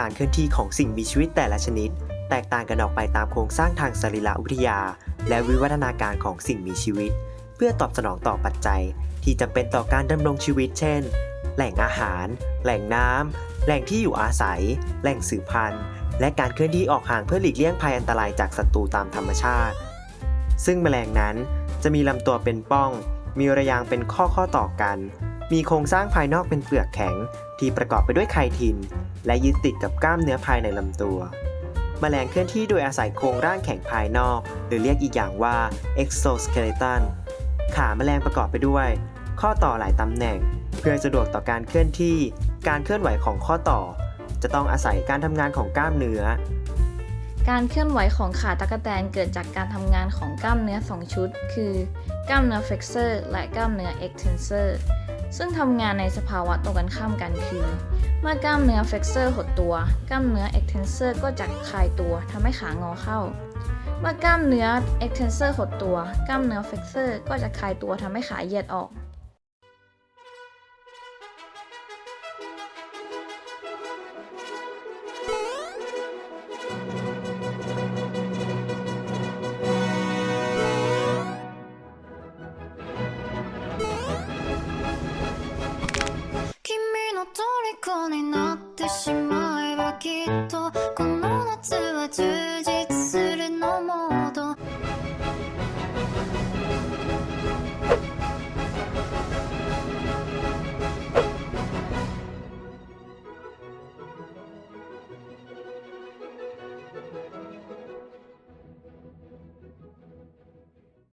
การเคลื่อนที่ของสิ่งมีชีวิตแต่ละชนิด แตกต่างกันออกไปตามโครงสร้างทางสรีระวิทยา และวิวัฒนาการของสิ่งมีชีวิต เพื่อตอบสนองต่อปัจจัย ที่จำเป็นต่อการดำรงชีวิต เช่น แหล่งอาหาร แหล่งน้ำแหล่งที่อยู่อาศัย แหล่งสืบพันธุ์ และการเคลื่อนที่ออกห่างเพื่อหลีกเลี่ยงภัยอันตรายจากศัตรูตามธรรมชาติ ซึ่งแมลงนั้นจะมีลำตัวเป็นป้อง มีระยางเป็นข้อข้อต่อกัน มีโครงสร้างภายนอกเป็นเปลือกแข็ง ที่ประกอบไปด้วยไคทิน และยึดติดกับกล้ามเนื้อภายในลำตัวแมลงเคลื่อนที่โดยอาศัยโครงร่างแข็งภายนอก หรือเรียกอีกอย่างว่า exoskeleton ขาแมลงประกอบไปด้วย ข้อต่อหลายตำแหน่ง เพื่อสะดวกต่อการเคลื่อนที่ การเคลื่อนไหวของข้อต่อ จะต้องอาศัยการทำงานของกล้ามเนื้อ การเคลื่อนไหวของขาตะกแตนเกิดจากการทำงานของกล้ามเนื้อ 2 ชุด คือกล้ามเนื้อ flexor และกล้ามเนื้อ extensor ซึ่งทำงานในสภาวะตรงกันข้ามกันคือ เมื่อกล้ามเนื้อ flexor หดตัว กล้ามเนื้อ extensor ก็จะคลายตัวทำให้ขางอเข้า เมื่อกล้ามเนื้อ extensor หดตัว กล้ามเนื้อ flexor ก็จะคลายตัวทำให้ขาเหยียดออก 虜になってしまえばきっとこの